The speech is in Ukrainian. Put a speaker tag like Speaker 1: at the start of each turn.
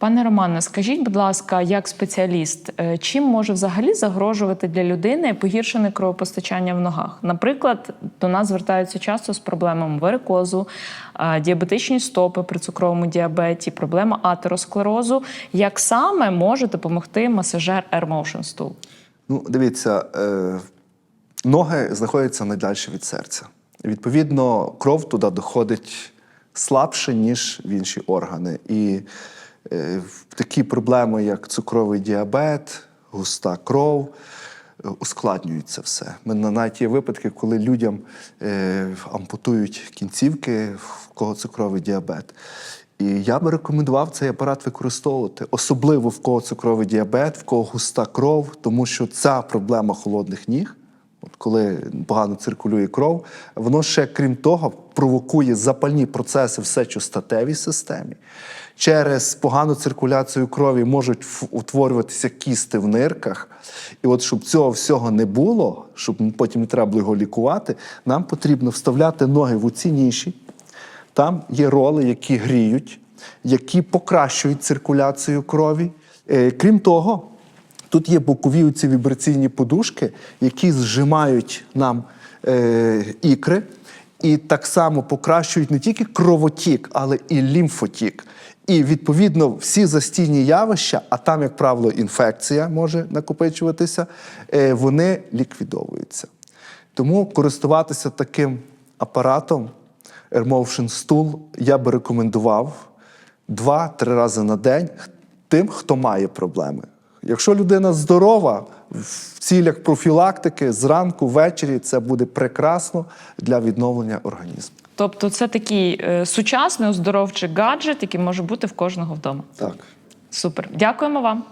Speaker 1: Пане Романе, скажіть, будь ласка, як спеціаліст, е, чим може взагалі загрожувати для людини погіршене кровопостачання в ногах? Наприклад, до нас звертаються часто з проблемами варикозу, е, діабетичні стопи при цукровому діабеті, проблема атеросклерозу. Як саме може допомогти масажер Air Motion Stool?
Speaker 2: Ну, дивіться, е, ноги знаходяться найдальше від серця. Відповідно, кров туди доходить слабше, ніж в інші органи. І такі проблеми, як цукровий діабет, густа кров, е, ускладнюють це все. Ми на- навіть є випадки, коли людям е, ампутують кінцівки, в кого цукровий діабет. І я би рекомендував цей апарат використовувати, особливо в кого цукровий діабет, в кого густа кров, тому що ця проблема холодних ніг, коли погано циркулює кров, воно ще, крім того, провокує запальні процеси в сечостатевій системі. Через погану циркуляцію крові можуть утворюватися кісти в нирках. І от щоб цього всього не було, щоб потім не треба було його лікувати, нам потрібно вставляти ноги в оці ніші. Там є роли, які гріють, які покращують циркуляцію крові. Е, Крім того, тут є бокові ці вібраційні подушки, які зжимають нам е, ікри, і так само покращують не тільки кровотік, але і лімфотік. І відповідно всі застійні явища, а там, як правило, інфекція може накопичуватися, е, вони ліквідовуються. Тому користуватися таким апаратом AirMotion Stool я би рекомендував два-три рази на день тим, хто має проблеми. Якщо людина здорова, в цілях профілактики зранку, ввечері це буде прекрасно для відновлення організму.
Speaker 1: Тобто, це такий е, сучасний оздоровчий гаджет, який може бути в кожного вдома.
Speaker 2: Так.
Speaker 1: Супер. Дякуємо вам.